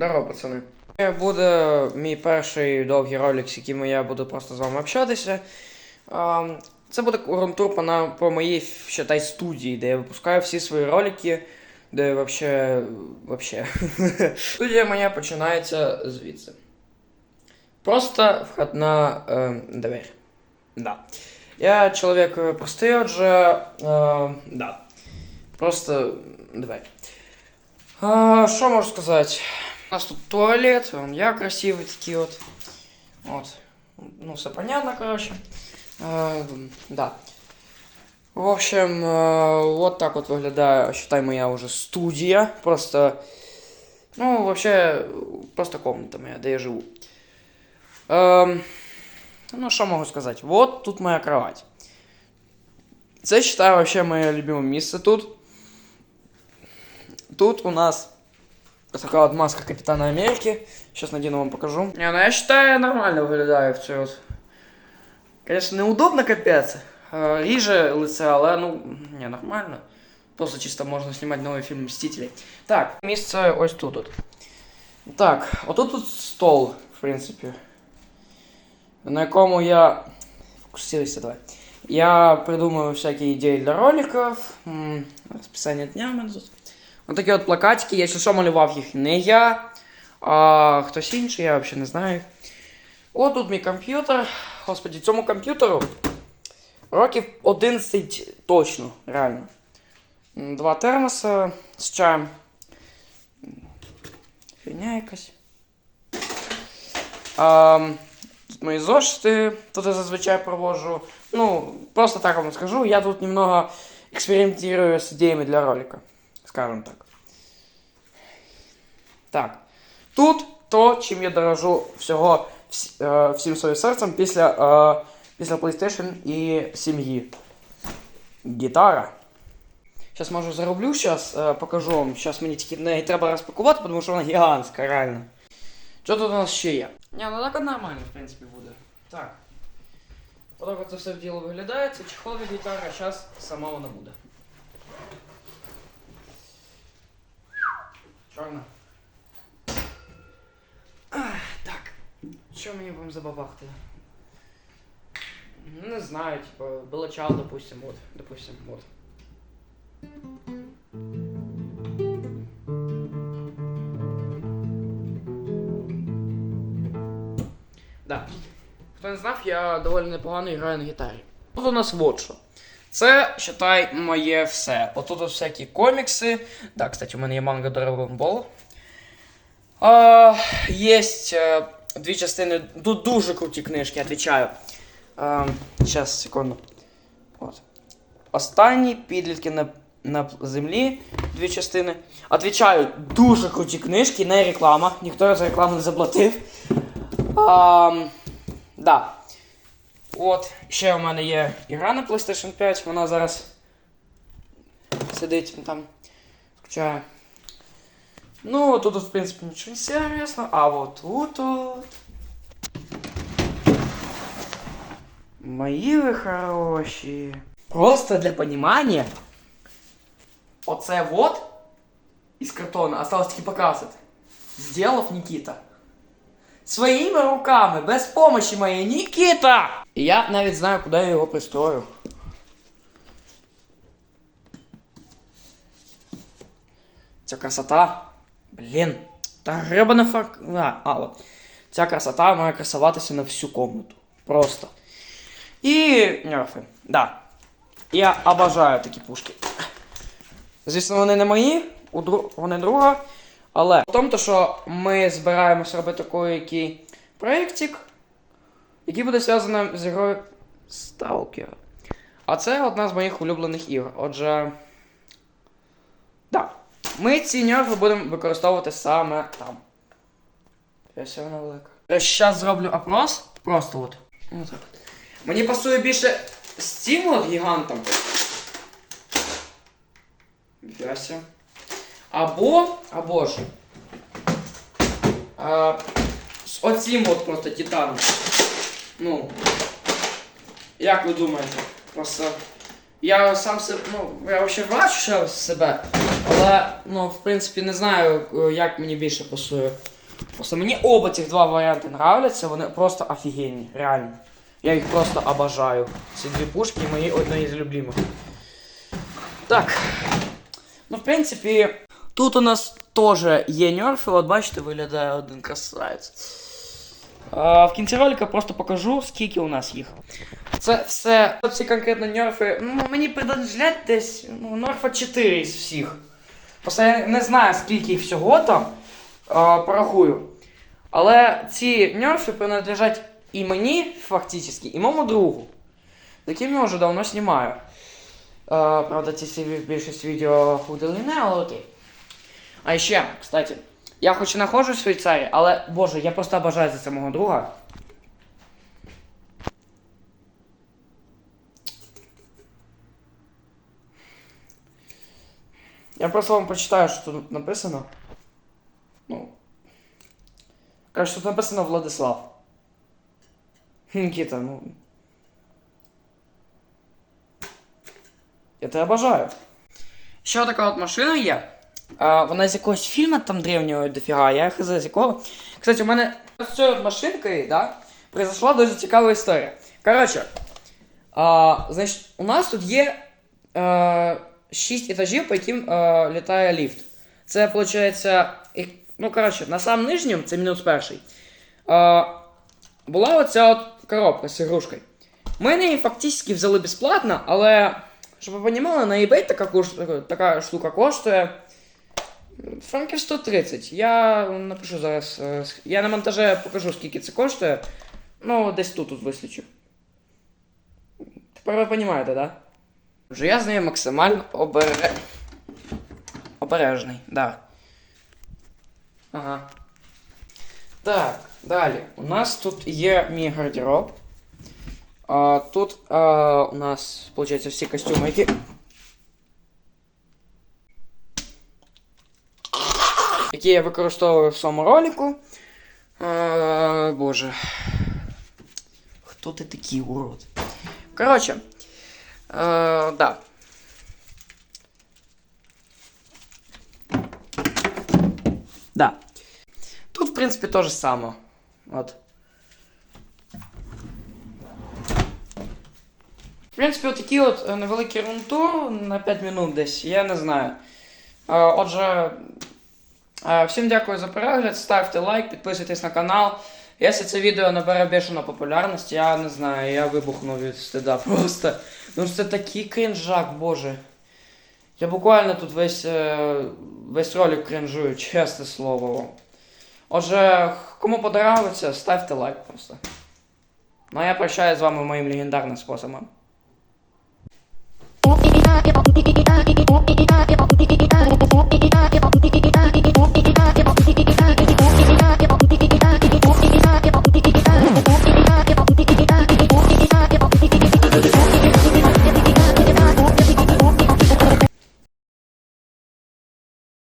Здорово, пацани. Це буде мій перший довгий ролик, з яким я буду просто з вами общатися. Це буде рунтур по, по моїй считай, студії, де я випускаю всі свої ролики, де вообще. вообще. Студія моя починається звідси. Просто входна е, двері. Да. Я чоловік простий, отже. Е, да. Просто двері. Що можу сказати? У нас тут туалет, он я красивый такие вот. Вот. Ну, все понятно, короче. Э, да. В общем, э, вот так вот выглядает, считай, моя уже студия. Просто, ну, вообще, просто комната моя, где я живу. Эм, ну, что могу сказать? Вот тут моя кровать. Це, считаю, вообще моє любиме місце тут. Тут у нас такая вот маска Капитана Америки. Сейчас надену вам покажу. Не, ну я считаю, я нормально выглядаю в цій от. Конечно, неудобно капець. Е, Ріже лице, але ну, не, нормально. Просто чисто можна знімати новий фільм Мстителі. Так, місце ось тут. От. Так, отут тут стол, в принципі. На якому я. Фокусируйся, давай. Я придумываю всякие идеи для роликов. М, Расписание дня у мене тут. Ось такі от плакатики, якщо що малював їх не я, а хтось інший, я взагалі не знаю. От тут мій комп'ютер. Господи, цьому комп'ютеру років 11 точно, реально. Два термоса з чаєм. Фігня якась. А, тут мої зошити, тут я зазвичай провожу. Ну, просто так вам скажу, я тут немного експериментирую з ідеями для ролика. Скажем так. Так. Тут то, чим я дорожу всього вс- е, всім своїм серцем після, е, після PlayStation і сім'ї. Гітара. Зараз можу зароблю, зараз е, покажу вам. Зараз мені тільки неї треба розпакувати, тому що вона гігантська, реально. Що тут у нас ще є? Ні, ну так нормально, в принципі, буде. Так. Отак от це все в діло виглядає. Це чехол від гітари, а зараз сама вона буде. Ах, Так. Що мені вам забабахти? Не знаю, типа, Белачал, допустим, вот. Допустим, вот. Да. Хто не знав, я доволі непогано граю на гітарі. Тут у нас вот що. Це, считай, моє все. Отут от всякі комікси. Да, кстати, у мене є манга Dragon Ball. Єсть е, дві частини. Дуже круті книжки, отвечаю. Сейчас, секунду. От. Останні підлітки на, на землі. Дві частини. Отвечаю, дуже круті книжки, не реклама. Ніхто за рекламу не заплатив. А, да. От, ще у мене є ігра на PlayStation 5, вона зараз сидить там, включає. Ну, тут, в принципі, нічого не серйозно, а вот тут от. Мої ви хороші. Просто для понимания. Оце вот із картона осталось тільки покрасити. Сделав Нікіта. Своїми руками, без помощи моєї Нікіта! І я навіть знаю, куди я його пристрою. Ця красота. Блін. Та гребана фак. А, а, от. Ця красота має красуватися на всю комнату. Просто. І. нерфи. Да. Я обожаю такі пушки. Звісно, вони не мої, дру... вони друга. Але в тому, що ми збираємося робити такий проєктик, який буде зв'язаний з грою Stalker. А це одна з моїх улюблених ігор. Отже. Да. Ми ці нерви будемо використовувати саме там. Ось вона велика. Зараз зроблю опрос. Просто от. Отак. от. Мені пасує більше от гігантом. Яся. Або, або ж. А, з оцим от просто титаном. Ну. Як ви думаєте? Просто Я сам себе, ну, я взагалі бачу себе, але, ну, в принципі, не знаю, е, як мені більше пасує. Просто мені оба цих два варіанти нравляться, вони просто офігенні, реально. Я їх просто обожаю. Ці дві пушки мої одні з любимих. Так. Ну, в принципі, тут у нас теж є нерфи, от бачите, виглядає один красавець. В кінці ролика просто покажу, скільки у нас їх. Це все, ці конкретно нерфи, ну, мені принадлежать десь ну, нерфа 4 із всіх. Просто я не знаю, скільки їх всього там, а, порахую. Але ці нерфи принадлежать і мені, фактично, і моєму другу, з яким я вже давно знімаю. Правда, ці більшість відео удалене, але окей. А ще, кстати, я хоч і знаходжусь в Швейцарії, але, боже, я просто обожаю за це мого друга. Я просто вам прочитаю, що тут написано. Ну. Каже, тут написано Владислав. Нікіта, ну. Я тебе бажаю. Ще така от машина є. А, вона з якогось фільму там древнього дофіга, я хз з якого. Кстати, у мене з цією машинкою, да, произошла дуже цікава історія. Коротше, а, значить, у нас тут є е, 6 етажів, по яким е, літає ліфт. Це виходить. Ну, коротше, на самому нижньому, це мінус перший. Е, була оця от коробка з ігрушкою. Ми її фактично взяли безплатно, але, щоб ви розуміли, на eBay така, така штука коштує. Франків 130. Я напишу зараз. е, Я на монтаже покажу, скільки це коштує. Ну, десь тут тут вислічу. Тепер ви розумієте, да? Отже, я з нею максимально обере... обережний, да. Ага. Так, далі. У нас тут є мій гардероб. А, тут а, у нас, виходить, всі костюми, які. Які я використовую в своєму ролику. А, боже. Хто ти такий урод? Коротше. Е, да. Да. Тут, в принципі, то же саме. От. В принципі, отакий от е, невеликий рунтур на 5 минут десь, я не знаю. Е, Отже, е, всім дякую за перегляд, ставте лайк, підписуйтесь на канал. Якщо це відео набере бешену популярність, я не знаю, я вибухну від стида просто. Ну це такий крінжак, боже. Я буквально тут весь, е, весь ролик крінжую, чесне слово. Отже, кому подобається, ставте лайк просто. Ну а я прощаюсь з вами моїм легендарним способом.